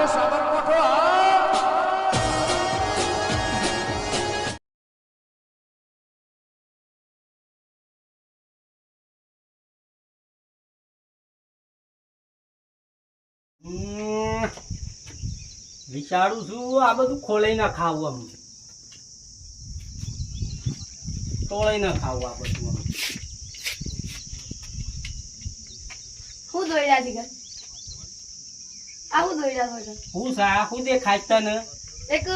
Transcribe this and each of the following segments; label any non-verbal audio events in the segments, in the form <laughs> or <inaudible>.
અરે વિચારું છું આ બધું ખોલાઈ ના ખાવું આમ. તોળાઈ ના ખાવું આ બધું શું દોડ્યા આવું દોડ્યા છો હું સા હું દેખાય તને. એક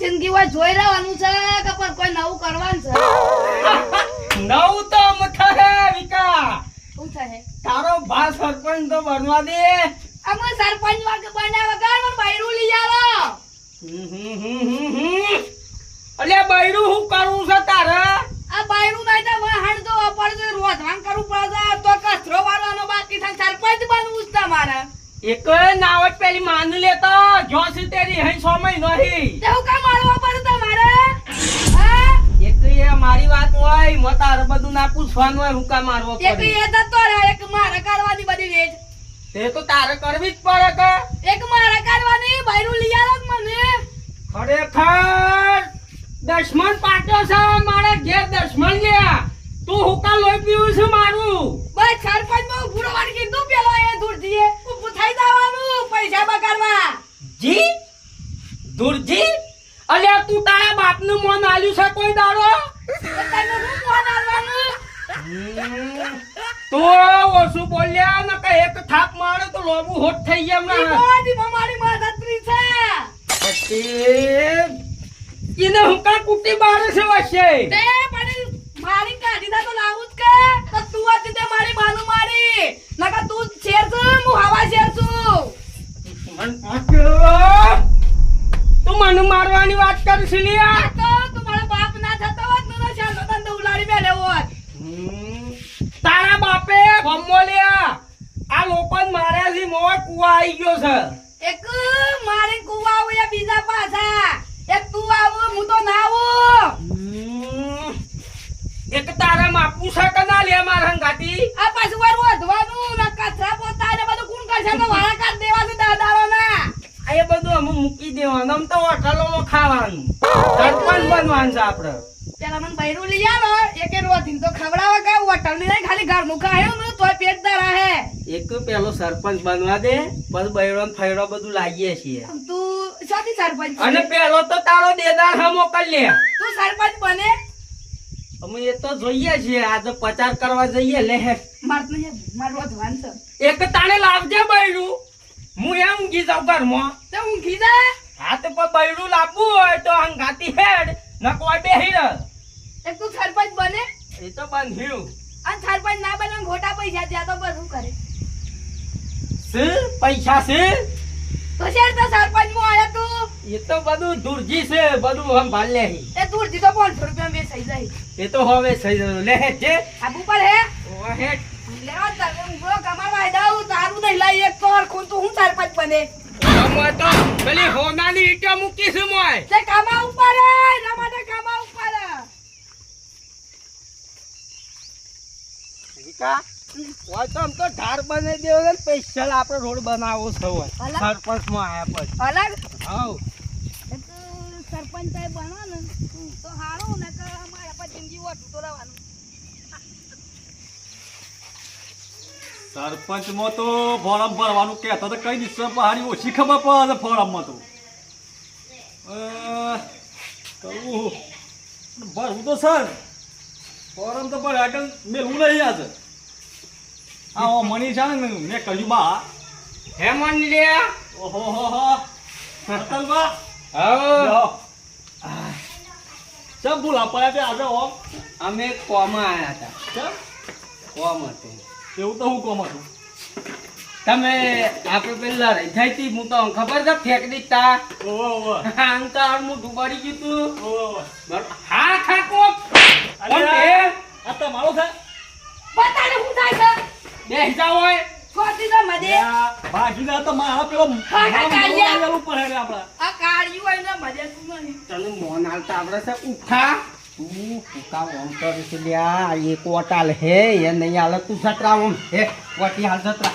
જિંદગી માં જોઈ રહેવાનું છે કે પણ કોઈ નવું કરવાનું છે? નવું તો મથા હે વિકા. શું થાય તારો ભા સરપંચ તો બનવા દે. અમે સરપંચ વાગે બન્યા વગર મને બૈરું લઈ હમ. અલ્યા બૈરું હું કરું છે તારે? આ બૈરું નહીં તો વાહણ તો પડે રોધવાન કરવું પડે તો કચરો વાળવાનો બાકી થાય સરપંચ બનવું છે તમારે. એક નાવટ પેલી માન લેતો જો તેરી હઈ સો મહિનો હી તે કામ મારવા પડે તમારે? હા? એક એ મારી વાત હોય મો તારે બધું ના પૂછવાનું હોય હું કા મારવો એક એ તો એક મારે કરવાની બધી વેચ. તે તો તારે કરવી જ પડે કે. એક મારે કરવાની બૈરું લઈ આવો મને? ખરેખર દશમન પાટો છે મારે ઘેર દશમન લ્યા તું હુકા લોહી પીવું છે મારું. બસ સરપંચ બહુ ભૂરો રહેવાનું કીધું પેલો એ દૂરથી ઉભું થઈ જવાનું પૈસા બગાડવા જી દુરજી અલ્યા તું તારા બાપનું મોન આલ્યું છે કોઈ દાડો? તો હું ઓછું બોલ્યા ને કે એક થાપ મારે તો લોબુ હોટ થઈ ગયા ઈ મારી મદદરી છે. પછી એને હુકા કુટી મારે છે વાશે તે પણ મારી કાઢી તો લાવું જ કે. તો તું હતી તે મારી બાનુ મારી. નકર તું શેર છું હું હવા શેર છું. મન. તું મને મારવાની વાત કરશ આ લ્યા તો તું મારો બાપ ના થતો હોત ને તો ચાલો તને તો ઉલાડી બેઠો હોત હમ, તારા બાપે ગમો આ લોકો માર્યા મોય કુવા આવી ગયો છે. એક મારે કુવા આવું બીજા પાછા. એક તું આવું હું તો ના આવું. એક તારા માપુ છે કે ના લે મારા હંગાતી આ પાછું વાર વધવાનું ને કચરા પોતા ને બધું કોણ કરશે? ને વાળા કાઢ દેવા છે દાદારો ના આ એ બધું અમે મૂકી દેવાનું. આમ તો હોટલોમાં ખાવાનું. સરપંચ બનવાનું છે આપડે પેલા બૈરું લઈ આવો એક રોધીન તો ખવડાવા કે હોટલની નહીં ખાલી ઘરનું ખાયો ને તોય પેટ ધરા હે. એક પેલો સરપંચ બનવા દે પછી બૈરો ફૈરો બધું લાગીએ છીએ. તું સાથી સરપંચ અને પેલો તો તારો દેદાર હા મોકલ લે. તું સરપંચ બને? અમે એ તો જોઈએ છીએ આજે પ્રચાર કરવા જઈએ લે હે. માર તો માર રોધવાન છે. એક તાણે લાવજે બૈરું. હું એમ ઊંઘી જાઉં ઘરમાં. તો ઊંઘી જાય હા તો બૈડું બૈરું લાવવું હોય તો હંગાતી હેડ ન કોઈ બેહી રહ એક તું સરપંચ બને? એ તો બન્યું અને સરપંચ ના બને ખોટા પૈસા ત્યાં તો બધું કરે. શું? પૈસા છે તો શેર તો સરપંચમાં આયા તું. એ તો બધું દુર્જી છે બધું સંભાળ લે એ દુર્જી તો પાંચસો રૂપિયા વેચાઈ જાય. એ તો હવે સહી જાય લે હે છે આબુ પર હે. ઓ હેડ લેવા તમે ઊંઘો કમાવા દઉં તારું નહીં લઈ એક તો ખૂન તું હું સરપંચ બને. તો પેલી હોનાની ઈંટો મૂકી છું મોય. તે કામા ઉપર હે એના માટે કામા ઉપર હે. વિકા હોય તો આમ તો ઢાર બનાવી દેવો ને સ્પેશિયલ આપણે રોડ બનાવવો છે હોય સરપંચમાં આયા પછી. અલગ? હાઉ સરપંચ સાહેબ બનો ને તો હારું ને કે અમારે પછી જિંદગી ઓટું તો રહેવાનું. સરપંચમાં તો ફોરમ ભરવાનું કહેતો તો કઈ દિવસે પહાડી ઓછી ખબર પડે ફોરમમાં તો. ભરવું તો સર ફોરમ તો પણ આગળ મેળવું નહીં આજે. આ ઓ મની છે ને મેં કહ્યું બા. હે મન લે ઓહો હો હો. અતલબા હાઉ સબ ભૂલા પડ્યા તે આજે ઓમ અમે કોમાં આયા હતા ચમ? કોમ હતું. એવું તો હું કોમ હતું? તમે આપણે પેલા રહી થાય તી હું તો ખબર છે ફેંક તા. ઓહો ઓહો. આમ તો આ ગયું તું. ઓહો. હા ખાકો અરે બે આ તમારો છે? બતાને હું થાય છે? બેસી જાવ હોય. મજે ભાગીના તો મારા પેલો હા, હા, કાઢ્યા. મારું પડે આ કાળિયું હોય ને મજે તું નહીં. તને મોન હાલતા આવડે છે? ઉઠા. તું ઉઠા ઓમ કરે છે લ્યા એક ઓટાલ હે એ નહીં હાલે તું ઓમ. હે ઓટી હાલ સતરા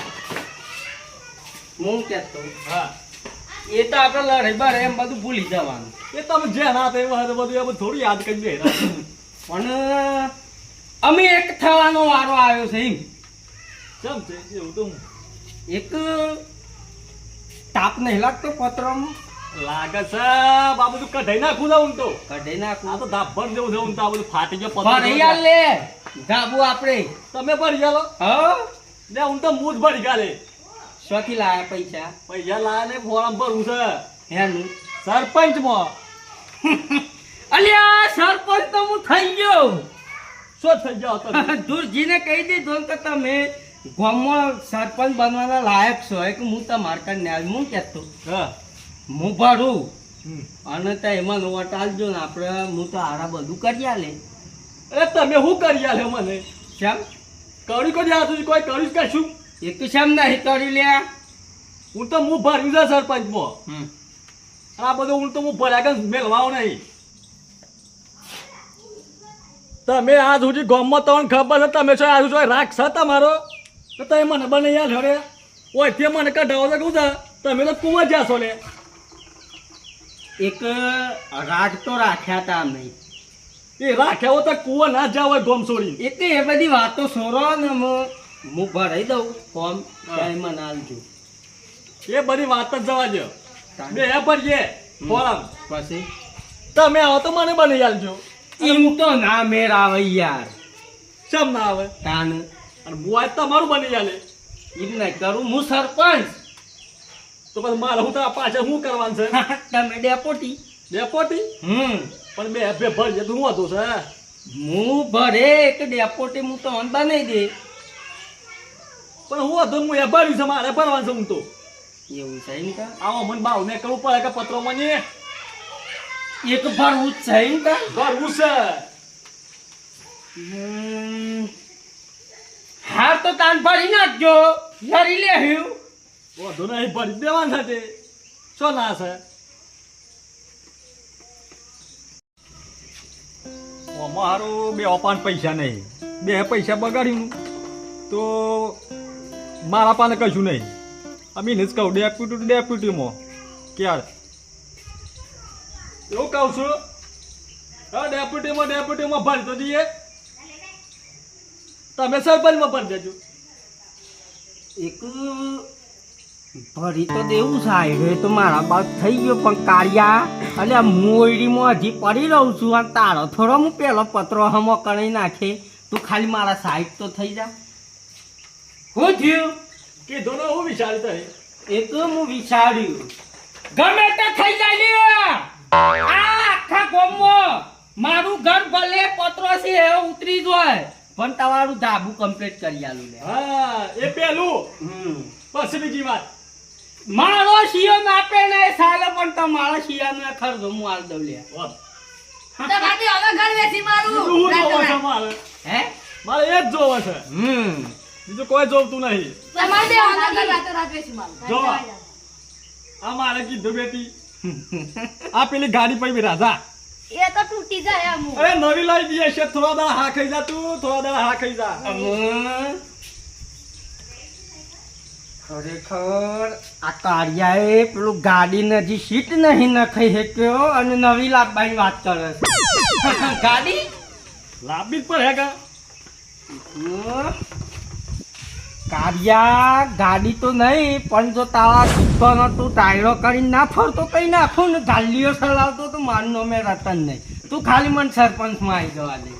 હું કેતો હા. એ તો આપણે લડાઈ બારે એમ બધું ભૂલી જવાનું. એ તમે જે ના તે બધું બધું એ બધું થોડું યાદ કરી દે પણ અમે એક થવાનો વારો આવ્યો છે એમ કેમ છે? એવું તો એક તાપ નહીં લાગતો પત્રમાં? લાગે છે આ બધું કઢાઈ નાખું ને તો. કઢાઈ આ નાખું તો ધાબર જેવું છે તો આ બધું ફાટી ગયો પતંગ લે ધાબુ આપણે. તમે ભરી ગયેલો હા? હું તો મૂજ ભરી ગયા શોથી લાયા પૈસા? પૈસા લાયા ને ફોરમ ભરવું છે. સરપંચ સરપંચમાં. અલ્યા સરપંચ તો હું થઈ ગયો. શું થઈ ગયો <laughs> દૂરજીને દુરજીને કહી દીધો કે તમે ગામમાં સરપંચ બનવાના લાયક છો એક હું તમાર કને ન્યાજ હું કહેતો હું. ભરું અને તો એમાં નોટ આલજો ને આપણે હું તો આરા બધું કરી આલે. અરે તમે શું કરી આલે મને? શેમ? કર્યું કરી આ સુધી કોઈ કર્યું જ કશું એ તો શેમ નહીં કરી લ્યા હું તો હું ભર્યું છે સરપંચમાં. આ બધું હું તો હું ભર્યા કે મેળવાઓ નહીં. તમે આ સુધી ગામમાં તમને ખબર છે તમે છો આજ સુધી રાખ છે તમારો? તો તમે મને બને યાર હરે ઓય તે મને કઢાવો તો કહું તમે તો કુંવર જાશો લે. એક રાગ તો રાખ્યા હતા અમે. એ રાખ્યા હોય તો કુંવર ના જાવ હોય ગોમ છોડી એટલે એ બધી વાતો સોરો ને હું હું ભરાઈ દઉં ફોર્મ ત્યાં ના લજો એ બધી વાત જ જવા દો બે હે ભરીએ. ફોરમ. પછી? તમે આવો તો મને બને આલજો. એમ તો ના મેર આવે યાર. ચમ ના આવે? તાન અને બુઆ તમારું બની જાય એમ નહીં કરું હું સરપંચ. તો પછી મારે હું તો આ પાછળ શું કરવાનું છે? તમે ડેપોટી ડેપોટી હમ. પણ બે બે ભરજે તો હું હતું છે? હું ભરે એક ડેપોટી હું તમને બનાવી દે. પણ હું હતું હું એ ભર્યું છે મારે ભરવાનું છે હું તો. એવું છે એમ કા? આવો મને ભાવ ને કરવું પડે કે પત્રો મને? એક ભરવું જ છે એમ કા? ભરવું છે. હમ. હા તો તાન ભરી નાખજો. લરી લેહ્યું વધુ નહીં, ભરી દેવાના છે. શો ના છે? મારું બે અપાન પૈસા નહીં. બે પૈસા બગાડ્યું તો મારા પાને કશું નહીં. અમે જ કહું, ડેપ્યુટી ડેપ્યુટીમાં. ક્યારે? એવું કહું છું. ડેપ્યુટીમાં ડેપ્યુટીમાં ભરી તો દઈએ. તમે સરપંચમાં પણ જજો એક ભરી તો દેવું સાહેબ તો મારા બાપ થઈ ગયો પણ કાળિયા. અને મોયડીમાં હજી પડી રહું છું અને તારો થોડો હું પેલો પત્રો હમો કરી નાખે. તું ખાલી મારા સાહેબ તો થઈ જા. હું થયું? કે દોનો હું વિચારી તઈ એ તો હું વિચાર્યું. ગમે તે થઈ જાય આ આખા ગોમો મારું ઘર ભલે પત્રો છે એ ઉતરી જાય. પણ તમારું ધાબુ કમ્પ્લીટ કરી આલું લે. હા એ પેલું. પછી બીજી વાત. મારો શિયો નાપે ને એ સાલે પણ તમારા શિયાનો ખર્ચો હું આલ દઉં લે. હવે ઘર મારું. છે હે? મારે એ જ જોવે છે. હમ. બીજું કોઈ જોવતું નહીં. તમારે હવે ઘર રાતે રાત બેસી મારું. જો આ મારે કીધું બેટી. આ પેલી ગાડી પડી રાજા એ તો તૂટી જાય આમ. અરે નવી લઈ દઈએ છે થોડા દા હા ખાઈ જા તું થોડા દા હા ખાઈ જા ખરેખર આ કાળિયાએ પેલું ગાડી નજી સીટ નહીં નખાઈ શક્યો અને નવી લાવવાની વાત કરે છે. ગાડી? લાભી જ પડે કા કારિયા ગાડી તો નહીં પણ જો તારા દુકાનો તું ટાયરો કરીને ના ફરતો કઈ નાખું ને ગાલીઓ ચલાવતો તો મારું મેં રતન નહીં. તું ખાલી મને સરપંચમાં આવી જવા દે.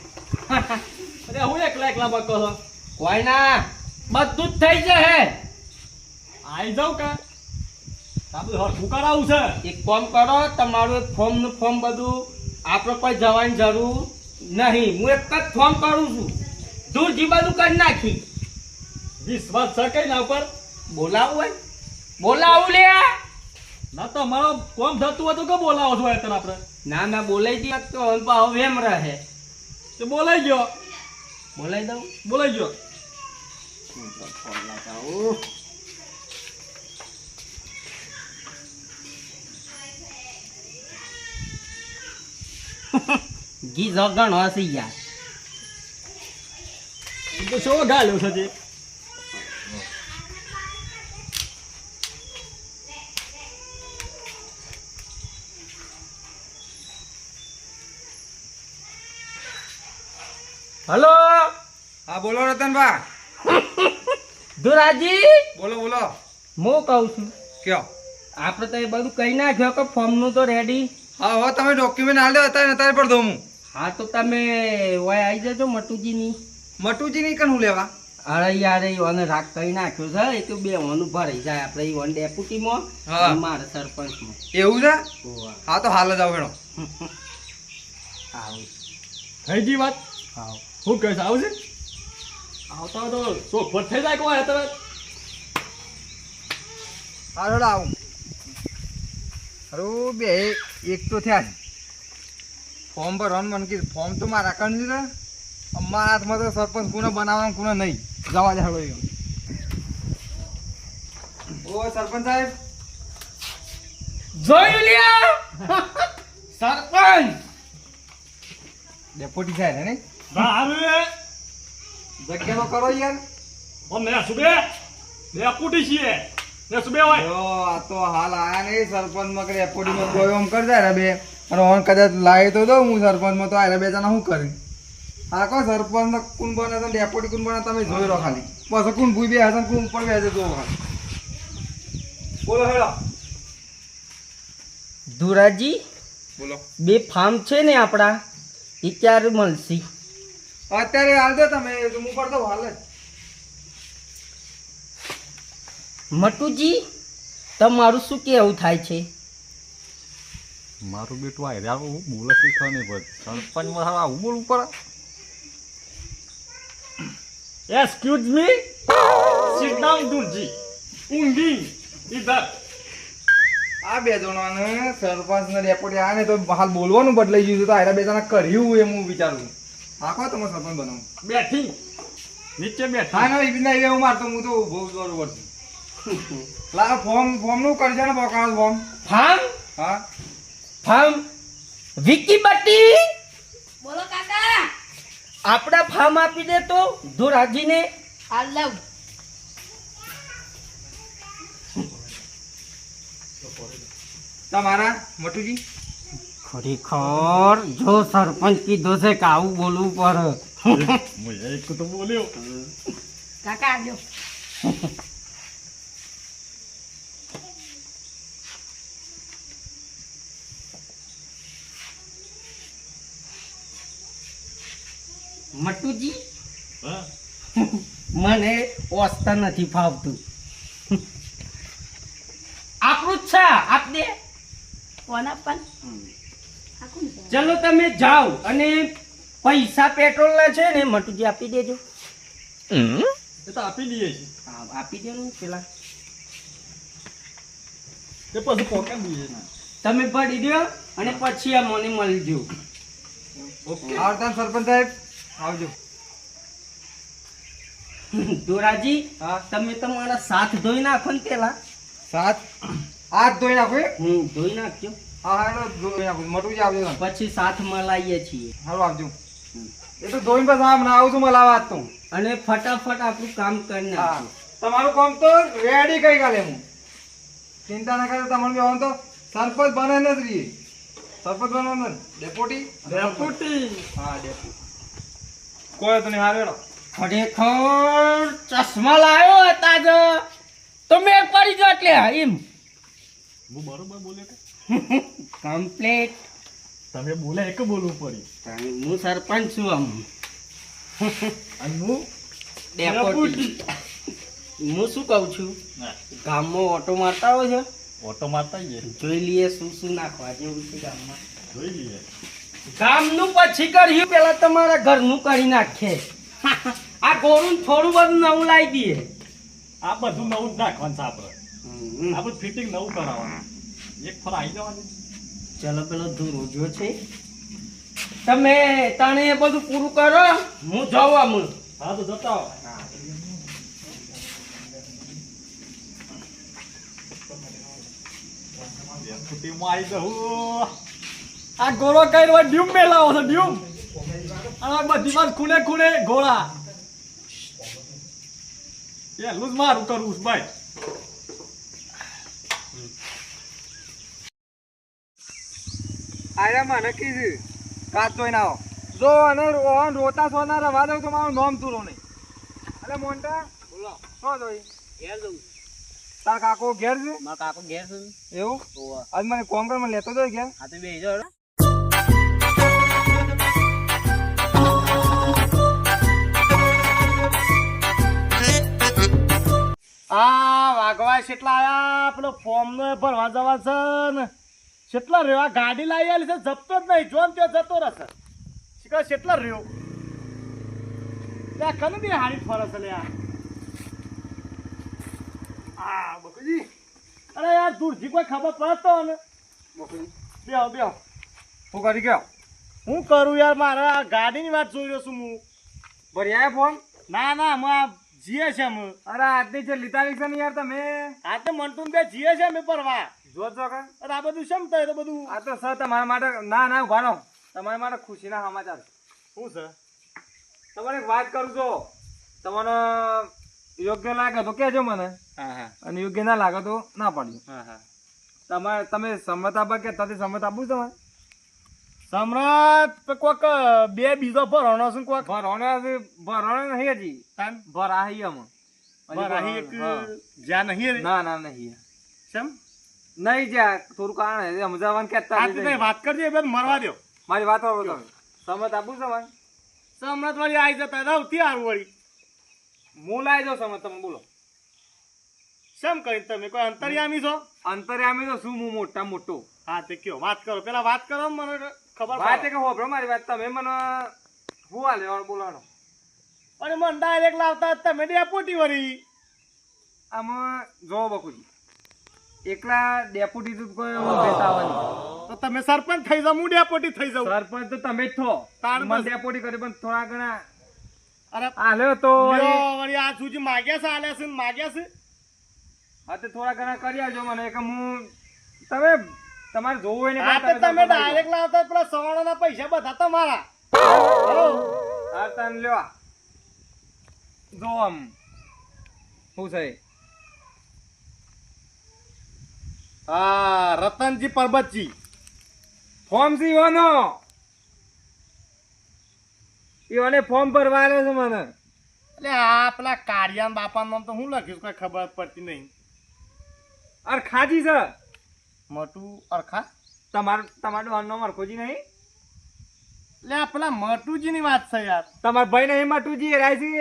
<laughs> અરે હું એકલા એકલા બકો છો? કોઈ ના. બધું જ થઈ જશે. આવી જાઉં કે? શું કરાવું છે? એક કામ કરો તમારું એક ફોર્મનું ફોર્મ બધું આપણે કોઈ જવાની જરૂર નહીં. હું એક જ ફોર્મ કરું છું. દૂર જી બધું કરી નાખી. વિશ્વાસ છે કઈ ના ઉપર? બોલાવું હોય? બોલાવું લે. ના તો મારો કોમ થતું હતું કે બોલાવો છો તને આપણે? ના ના બોલાઈ દી તો હવે એમ રહે. તો બોલાઈ ગયો. બોલાઈ દઉં? બોલાઈ ગયો. ફોન લગાવું. ઘી જગણ હસી ગયા તો શું ગાલ્યો છે તે હલો? હા બોલો રતનભા દુરાજી બોલો બોલો. હું કહું છું કયો? આપણે તો એ બધું કહી નાખ્યો કે ફોર્મનું તો રેડી હા હો તમે ડોક્યુમેન્ટ હાલ દો અત્યારે અત્યારે પર દઉં હું. હા તો તમે ઓય આવી જજો મટુજીની. મટુજી નહીં કણ હું લેવા? અરે યાર એ ઓને રાગ કરી નાખ્યો છે એ તો બે ઓનું ભરાઈ જાય. આપણે એ વન ડેપ્યુટીમાં મારા સરપંચમાં. એવું છે? હા તો હાલ જ આવો <laughs> આવું. થઈ ગઈ વાત. આવું. હું કહીશ આવશે આવતા તો ચોખવટ થઈ જાય કોઈ તરત હાલ હેડો આવું. અરે બે એક તો થયા જ ફોર્મ ભરવાનું મને કીધું ફોર્મ તો મારા કણ છે અમારા હાથમાં તો સરપંચ કુને બનાવવાનું કોને નહીં. જવા જાડો એમ ઓ સરપંચ સાહેબ. જોઈ લ્યા <laughs> સરપંચ! ડેપોટી સાહેબ હે બારે. કરો યાર. ઓ ને સુબે. બે કુટી છીએ. ને સુબે હોય. જો આ તો હાલ આયા નહીં સરપંચમાં કે ડેપોટીમાં કોઈ ઓમ કરતા રે બે. અને ઓન કદાચ લાવી તો દઉં હું સરપંચમાં તો આરે બે જણા શું કરી? હા કો સરપંચ કુન બને તો ડેપોટી કુન બને તમે જોઈ રહો ખાલી. પછી કુન ભૂઈ બે હશે કુન પણ ઉપર બે જો ખાલી. બોલો હેડો. ધુરાજી બોલો. બે ફાર્મ છે ને આપણા? એ ક્યારે મળશે? અત્યારે હાલ દો તમે હું કરતો હાલ જ. મટુજી તમારું શું કેવું થાય છે? મારું બેટું આ યાર હું બોલે શીખવા નહીં પડે સરપંચમાં સારા આવું બોલવું પડે. એક્સક્યુઝ મી સિટ ડાઉન દુરજી ઊંઘી ઇધર આ બે જણાને સરપંચ ને રેપોર્ટ આને તો હાલ બોલવાનું બદલાઈ ગયું તો આયરા બે જણા કર્યું એમ હું વિચારું આખો તમે સરપંચ બનાવું બેઠી. નીચે હા બેઠા ના એવી ના એવી હું મારતો હું તો બહુ બરોબર છું લા ફોર્મ ફોર્મનું કરજે ને બોકાણો ફોર્મ. ફાર્મ? હા. ફાર્મ? વિકી બટી બોલો કાકા. આપણા ફાર્મ આપી દે તો ધુરાજીને. આ લાવ તમારા મટુજી? ખરેખર જો સરપંચ કીધો છે કે આવું બોલવું પડે. હું એક તો બોલ્યો. કાકા આવ્યો મટુજી મને ઓસ્તા નથી ફાવતું. આપણું જ છે આપ દે કોણ આપવાનું? ચલો તમે જાઓ અને પૈસા પેટ્રોલના છે ને મટુજી આપી દેજો. એ તો આપી દઈએ હા આપી દે ને પેલા પછી પોકેટ દઈએ તમે પડી દો અને પછી આ મને મળજો આવતા સરપંચ સાહેબ આવજો. દોરાજી હા. તમે તમારા સાથ ધોઈ નાખો ને પેલા. સાથ? હાથ ધોઈ નાખો? હું ધોઈ નાખજો. હા હા એનો ધોઈ નાખો મટુજી આવજો પછી સાથ મલાઈએ છીએ. હાલો આવજો. એ તો ધોઈને પછી આમ ના આવું છું મલાવા તો. અને ફટાફટ આપણું કામ કરી હા. તમારું કામ તો રેડી કઈ કાલે હું. ચિંતા ના કરે તમારે બેવાનું તો સરપંચ બને ને જ રહીએ સરપંચ બનવાનું ને ડેપોટી હા કોઈ તો નહીં હારેડો ખરેખર ચશ્મા લાવ્યો હતા જ. તો મેં પડી ગયો એટલે એમ. હું બરોબર બોલ્યો કે કમ્પ્લેટ તમે બોલે એક બોલવું પડ્યું હું સરપંચ છું આમ. અને હું ડેપોટી હું શું કહું છું? ગામમાં ઓટો મારતા હોય છે? ઓટો મારતા જ જોઈ લઈએ શું શું નાખવા જેવું છે ગામમાં. જોઈ લઈએ. ગામનું પછી કર્યું પેલા તમારા ઘરનું કરી નાખીએ આ ગોરું થોડું બધું નવું લાવી દઈએ. આ બધું નવું જ નાખવાનું છે આપણે. હમ. આ બધું ફિટિંગ નવું કરાવવાનું. એક ફર આવી જવાનું ચલો પેલો ધુરોજો છે. તમે તને એ બધું પૂરું કરો. હું જાઉં આમ હા તો જતા આ ગોળો કઈ ડ્યુમ મેલાવો છે ડ્યુમ અને આ બધી વાત ખૂણે ખૂણે ગોળા. એટલું જ મારું કરવું ભાઈ. આયરા નક્કી છે. કાચ જોઈને આવો. જો અને ઓન રોતા સોના રવા દઉં તો મારું નામ તું રો નહીં અરે મોન્ટા બોલો. શું જોઈ ઘેર જવું તાર કાકો ઘેર છે? મારા કાકો ઘેર છે એવું? આજ મને કોમ કર મને લેતો જાય ઘેર. હા તો બે જો આ વાઘવા કેટલા આયા પેલો ફોર્મ ભરવા જવા છે ને. કેટલા રહ્યો? આ ગાડી લાવી આલી છે જપતો જ નહીં. જોન ત્યાં જતો રહેશે. શીખવા કેટલા રહ્યો? ત્યાં કને બી હારી ફરે છે લ્યા આ? બકુજી. અરે યાર દૂરથી કોઈ ખબર પડતો ને બેહો બેહો. હું કરી ગયો? હું કરું યાર મારે આ ગાડીની વાત જોઈ રહ્યો છું હું. ભર્યા ફોન? ના ના હું આ જીએ છે હું અરે આજની જે લીધા છે ને યાર તમે? આજે મનતું બે જીએ છે અમે પરવા. જો છો અરે આ બધું શમ થાય તો બધું? આ તો સર તમારા માટે ના ના ઊભા તમારા માટે ખુશીના સમાચાર શું છે તમારે એક વાત કરું છો. તમને યોગ્ય લાગે તો કહેજો મને. હા હા. અને યોગ્ય ના લાગે તો ના પાડજો હા હા. તમારે તમે સંમત આપો કે તાથી સંમત આપું તમારે? સમ્રાટ તો કોક બે બીજો ભરણો છે કોક? ભરવાનો હજી- નહીં હજી. તાન? ભરા હી અમે. ભરાહી જ્યાં નહીં ના ના નહીં. શેમ? નહીં જ્યાં થોડું કારણ છે સમજાવવાનું તઈ વાત કરજે બેન મરવા દ્યો. મારી વાત વાળો તમે. આપું આપવું ભાઈ સમ્રાટ વાળી આવી જતા રહું ત્યાં વળી. હું લાવી દઉં સંમત તમે બોલો. શેમ કરી તમે? કોઈ અંતર્યામી છો? અંતર્યામી તો શું હું મોટા મોટો. હા તે કયો વાત કરો. પેલા વાત કરો મને ખબર વાત. કે હોભળો મારી વાત તમે મને હું હાલે બોલાવાનો અને મને ડાયરેક્ટ લાવતા તમે તમે ડેપોટી વળી. આમાં જો બકુજી એકલા ડેપ્યુટી તો કોઈ બેતા આવવાની તો તમે સરપંચ થઈ જાવ હું ડેપોટી થઈ જાઉં. સરપંચ તો તમે જ તાર મને. ડેપ્યુટી કરી પણ થોડા ઘણા અરે આલ્યો તો વળી. આ સુધી માગ્યા છે આલ્યા છે માગ્યા છે? હા તે થોડા ઘણા કરી આવજો મને કે હું તમે તમારે જોવું હોય ને આ તો તમે ડાયરેક્ટ લાવતા પેલા સવાણાના પૈસા બધા તમારા. હો. તને લ્યો. આ. જો આમ શું છે? હા રતનજી પરબતજી. ફોર્મ છે ઈવાનો ફોર્મ ભરવા આવ્યો છે મને. એટલે આ પેલા કાળિયાન બાપાનું નામ તો હું લખ્યું કઈ ખબર પડતી નહીં. અરખાજી છે. મોટું અરખા? તમારું તમારું નામ અરખોજી નહીં? એટલે આ પેલા મટુજીની વાત છે યાર. તમારા ભાઈ નહીં મટુજી એ રાયસી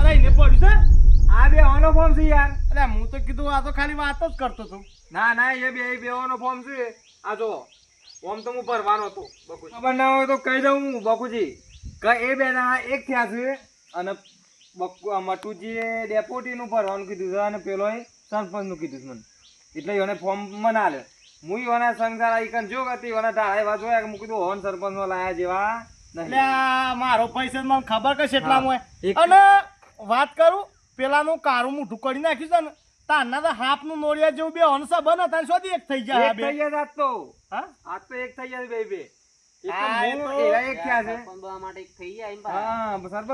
અરે એને પડ્યું છે? આ બે ઓનો ફોર્મ છે યાર. અરે હું તો કીધું આ તો ખાલી વાત જ કરતો હતો. ના ના એ બે બે ઓનો ફોર્મ છે. આ જો ફોર્મ તો હું ભરવાનો હતો બકુજી. ખબર ના હોય તો કહી દઉં હું બકુજી. કે એ બે ના એક થયા છે. અને બકુ મટુજીએ ડેપોટીનું ભરવાનું કીધું છે અને પેલો સરપંચનું કીધું છે મને. એટલે એને ફોર્મ મને આલે હું એના સંસાર આઈકન જો હતી એના ઢાળા એવા જોયા કે હું કીધું હોન સરપંચનો લાયા જેવા મારો પૈસા મને ખબર કે એટલા. હોય અને વાત કરું પેલાનું કારું મોઢું કરી નાખ્યું છે ને તારના તો હાફનું નોળિયા જેવું બે હંસા બને તાન શોધી એક થઈ જાય બે. થઈ તો હા આજ તો એક થઈ જાય બે. બે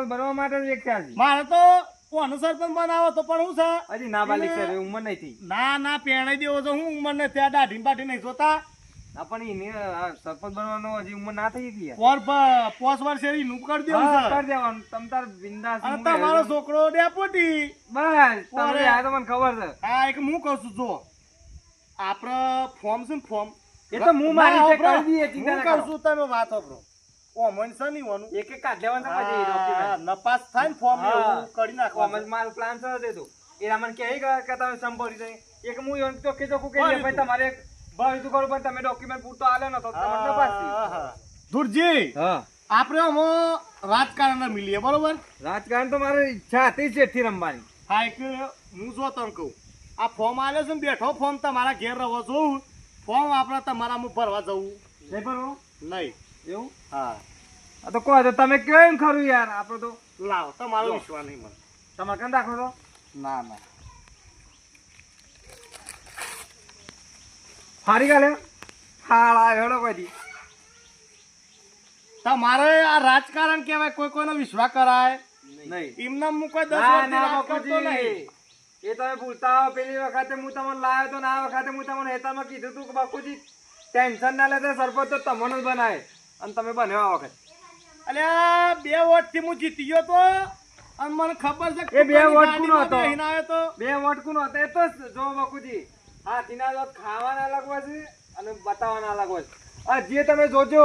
બનવા માટે જ એક થયા છે. મારે તો કોનો સરપંચ બનાવો તો પણ હું છે? હજી રે, ઉંમર નહીં ના ના પેણાઈ દેવો તો હું ઉંમર ને ત્યાં દાઢી બાઢી નહીં જોતા. પણ એની સરપંચ બનવાનો હજી ઉંમર ના થઈ હતી યાર. પોર પ- પોસ વર્ષે કરી દેવું કરી દેવાનું. તમ તાર બિંદાસ અને તમારો છોકરો ડેપોટી બસ તમે આ તો મને ખબર છે. હા એક હું કહું છું જો. આપણે ફોર્મ છે ને ફોર્મ. એ તો હું મારી રીતે કરી દઈએ, ચિંતા ના કહું છું તમે વાત સાંભળો. કોમન છે નહીં વાનું એક એક કાઢ લેવાનું પછી એ નપાસ થાય ને ફોર્મ કરી નાખવાનું. કોમર્સ માલ પ્લાન છે તે તો. એ મને કહે કે તમે સંભાળી જાય એક હું તો કે ચોખ્ખું કહી દે ભરી ભાઈ તમારે ભરી તું કરું પણ તમે ડોક્યુમેન્ટ પૂરતો આલે ને તો તમને. હા, હા. ધુરજી હા. આપણે આમાં રાજકારણ મિલીએ બરોબર? રાજકારણ તો મારી ઈચ્છા હતી છે થી રમવાની. હા એક હું જો તને કહું. આ ફોર્મ આલે છે ને બેઠો ફોર્મ તમારા ઘેર રહો જોઉં. ફોર્મ આપણે તમારામાં ભરવા જવું નહીં ભરવું? નહીં. એવું? હા. આ તો કહો તો તમે કેમ ખરું યાર? આપણે તો લાવો તમારો. વિશ્વાસ નહીં મને. તમારે કેમ દાખલો તો ના ના. હારી ગાલે હાળા હેડો કોઈ તમારે આ રાજકારણ કહેવાય કોઈ કોઈનો વિશ્વાસ કરાય? નહીં. એમને હું કોઈ દસ કરતો નહીં. એ તમે ભૂલતા હો પેલી વખતે હું તમને લાવ્યો તો ના વખતે હું તમને હેતામાં કીધું તું કે બાપુજી ટેન્શન ના લેતા સરપંચ તો તમને જ બનાવે. અને તમે બન્યો આ વખત. અલ્યા બે વોટથી હું જીતી ગયો તો? અને મને ખબર છે કે બે વોટ કુનો હતો? બે વોટ કુનો હતો? એ તો જ જો બકુજી હાથીના દાંત ખાવાના અલગ હોય છે અને બતાવવાના અલગ હોય છે. આ જે તમે જોજો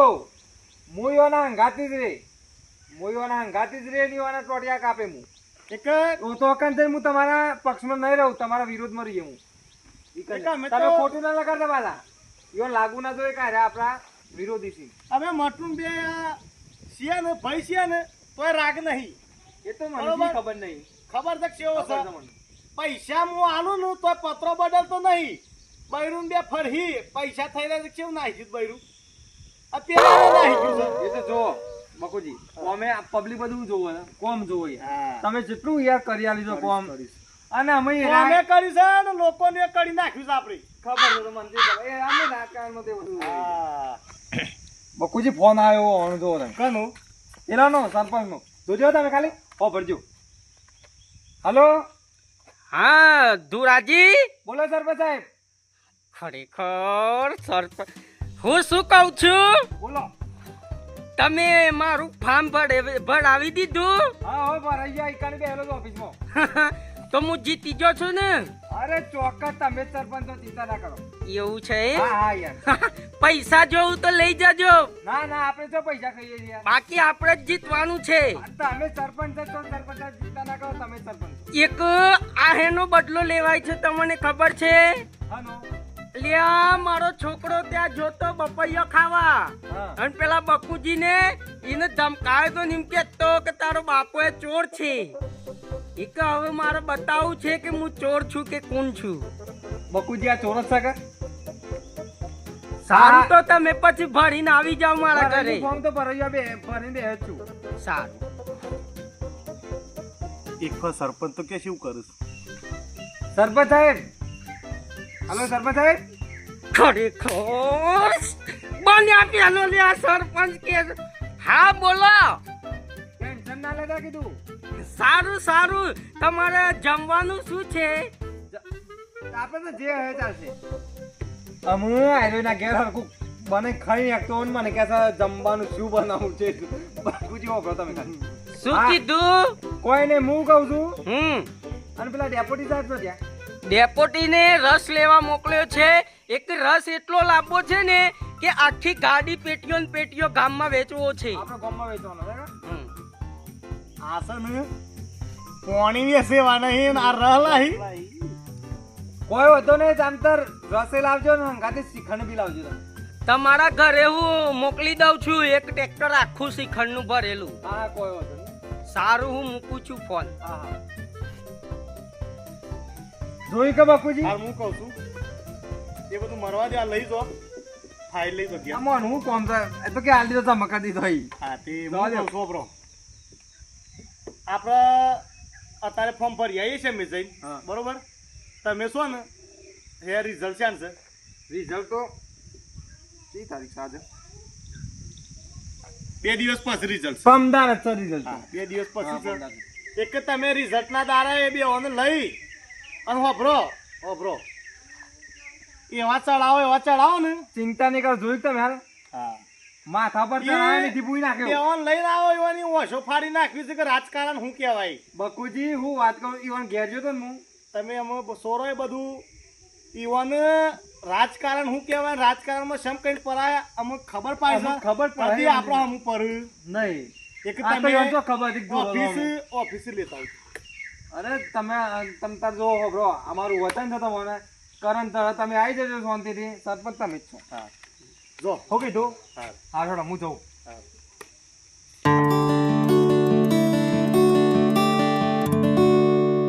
મોયોના હંગાતી જ રે. મોયોના હંગાતી જ રે ને એવાના ટોટિયા કાપે હું એક હું તો અકન હું તમારા પક્ષમાં નહીં રહું તમારા વિરોધમાં રહીએ હું તમે ખોટું ના લગાડતા પાછા યો લાગુ ના જોઈએ કાંઈ આપણા વિરોધી છે. હવે મટલું બે છીએ ને ભાઈ છીએ ને તોય રાગ નહીં. એ તો મને ખબર નહીં. ખબર છે કેવો છે. પૈસા હું આલું નું તો પત્રો બદલતો નહીં. બૈરું બે ફરહી પૈસા થઈ રહ્યા કેવું બૈરું? અત્યારે ગયું જો કોમે પબ્લિક બધું જોવે કોમ જોવે તમે જેટલું યાર કરી આલી છો કોમ. અને અમે અમે કરી છે ને લોકોને કરી નાખ્યું છે આપણી. ખબર છે મને એ અમે રાજકારણમાં તે બધું. બકુજી ફોન આવ્યો ઓણ જો તમે. નો એલાનો સરપંચનો. જોજો તમે ખાલી. હો ભરજો. હલો? હા ધુરાજી? બોલો સરપંચ સાહેબ. ખરેખર સરપંચ હું શું કહું છું? બોલો. તમે મારું ફાર્મ ભર ભરાવી દીધું? હા હો ભરાઈ ગયા. ઈકાની બેહેલો ઓફિસમાં. <laughs> તો હું જીતી ગયો છું ને. અરે ચોક્કસ તમે સરપંચ ચિંતા ના કરો. એવું છે હા હા યાર. પૈસા જોવું તો લઈ જજો. ના ના આપણે તો પૈસા ખાઈએ છીએ બાકી આપણે જ જીતવાનું છે. તમે સરપંચ છો સરપંચ ચિંતા ના કરો તમે સરપંચ. એક આહેનો બદલો લેવાય છે તમને ખબર છે? લ્યા મારો છોકરો ત્યાં જોતો બપૈયો ખાવા. અને પેલા બકુજીને એને ધમકાયો તો નિમકે તો કે તારો બાપો એ ચોર છે. એ કે હવે મારે બતાવવું છે કે હું ચોર છું કે કોણ છું? બકુજી આ ચોરસ છે કે? સારું તો તમે પછી ભરીને આવી જાવ મારા ઘરે. ફોર્મ તો ભરાઈ બે ભરીને બે છું. સારું. એક સરપંચ તો કે શું કરું સરપંચ સાહેબ! હલો સરપંચ સાહેબ! ખરેખર? બન્યા પેલો લે સરપંચ કે હા બોલો. ટેન્શન કીધું? સારું સારું. તમારે જમવાનું શું છે? આપણે તો જે હે ચાલશે. અમે આયરો ના ઘેર હરખું બને ખાઈ એકતો મને કે જમવાનું શું બનાવું છે? બકુજી હોભળો તમે ખાલી. શું કીધું? કોઈને હું કહું છું? હમ. અને પેલા ડેપોટી સાહેબ તો ત્યાં. ડેપોટીને રસ લેવા મોકલ્યો છે. એક રસ એટલો લાંબો છે ને કે આખી ગાડી પેટીઓ ને પેટીઓ ગામમાં વેચવો છે. આપણે ગામમાં વેચવાનો. આ છે ને સેવા નહીં આ રહલાહી કોઈ હતો નહીં જામતર રસે લાવજો ને હંગાતે શિખંડ બી લાવજો તમારા ઘરે હું મોકલી દઉં છું એક ટ્રેક્ટર આખું શ્રીખંડનું ભરેલું. હા કોઈ વધુ નહીં. સારું હું મૂકું છું ફોન. હા હા. જોઈ કે બાપુજી? હું કહું છું. એ બધું મરવા દે આ લઈ જો ફાઇલ લઈ જો ગયા મન હું કોમ તો કે આલી તો ધમકા દીધો હા તે જવા હું દે. કહું છું આપણો અત્યારે ફોર્મ ભરી આવીએ છીએ મેં જઈને. બરોબર? તમે શું ને હે રિઝલ્ટ છે. ને રિઝલ્ટ તો કઈ તારીખ છે આજે? બે દિવસ પછી રિઝલ્ટ છે. જ છે રિઝલ્ટ બે દિવસ પછી એક તમે રિઝલ્ટ ના દાડા એ બે ઓને લઈ અને હોભરો. હોભરો. એવા ચડાવો એવા ચડાવો ને. ચિંતા નહીં કરો જોયું તમે હાલ? હા. માથા પર ચડાવે ભૂઈ નાખ્યો. બેવાન લઈને આવો એવાની ઓછો ફાડી નાખ્યું છે કે રાજકારણ શું કહેવાય? બકુજી હું વાત કરું ઈવન ઘેર જો તો હું. તમે અમે સોરોએ બધું ઈવન રાજકારણ શું કહેવાય? રાજકારણમાં શમ કઈ પરાય? અમે ખબર પાડી ખબર પડે આપણો અમુક પર. નહીં. એક તમે તો ખબર ઓફિસ ઓફિસ લેતા. અરે તમે તમે તાર જો બ્રો અમારું વચન છે તમને કરન તરત તમે આવી જજો શાંતિથી. સરપંચ તમે જ છો. હા. જો. ઓકે તો હા. હા હું જઉં. હા.